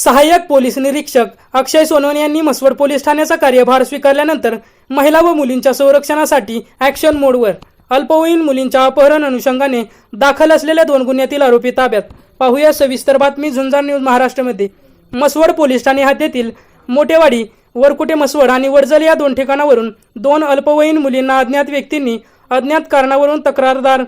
सहाय्यक पोलीस निरीक्षक अक्षय सोनवणे यांनी म्हसवड पोलीस ठाण्याचा कार्यभार स्वीकारल्यानंतर महिला व मुलींच्या संरक्षणासाठी ॲक्शन मोडवर अल्पवयीन मुलींच्या अपहरण अनुषंगाने दाखल असलेल्या दोन गुन्ह्यातील आरोपी ताब्यात. पाहूया सविस्तर बातमी झुंजार न्यूज महाराष्ट्रमध्ये. मसवड पोलीस ठाणे हद्दीतील मोठेवाडी वरकुटे मसवड आणि वडजल या दोन ठिकाणावरून दोन अल्पवयीन मुलींना अज्ञात व्यक्तींनी अज्ञात कारणावरून तक्रारदार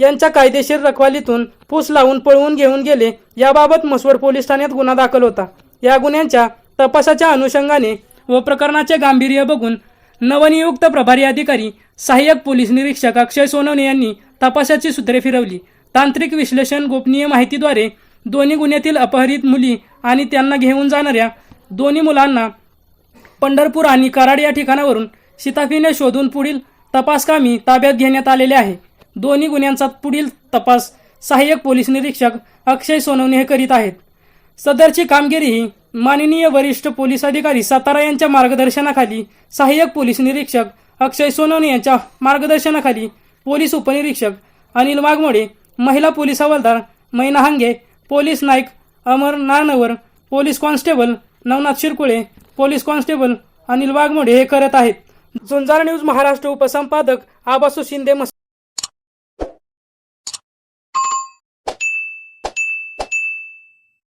यांच्या कायदेशीर रखवालीतून फूस लावून पळवून घेऊन गेले याबाबत मसवड पोलीस ठाण्यात गुन्हा दाखल होता. या गुन्ह्यांच्या तपासाच्या अनुषंगाने व प्रकरणाचे गांभीर्य बघून नवनियुक्त प्रभारी अधिकारी सहाय्यक पोलीस निरीक्षक अक्षय सोनवणे यांनी तपासाची सूत्रे फिरवली. तांत्रिक विश्लेषण गोपनीय माहितीद्वारे दोन्ही गुन्ह्यातील अपहरित मुली आणि त्यांना घेऊन जाणाऱ्या दोन्ही मुलांना पंढरपूर आणि कराड या ठिकाणावरून शिताफीने शोधून पुढील तपासकामी ताब्यात घेण्यात आलेले आहे. दोन्ही गुन्ह्यांचा पुढील तपास सहाय्यक पोलीस निरीक्षक अक्षय सोनवणे हे करीत आहेत. सदरची कामगिरी ही माननीय वरिष्ठ पोलीस अधिकारी सातारा यांच्या मार्गदर्शनाखाली सहाय्यक पोलीस निरीक्षक अक्षय सोनवणे यांच्या मार्गदर्शनाखाली पोलीस उपनिरीक्षक अनिल वाघमोडे महिला पोलीस हवालदार Maina Hange police Naik Amar Narnavar police constable Navnath Shirkule police constable Anil Waghmode हे करत आहेत. झुंजार न्यूज महाराष्ट्र उपसंपादक आबासू शिंदे मस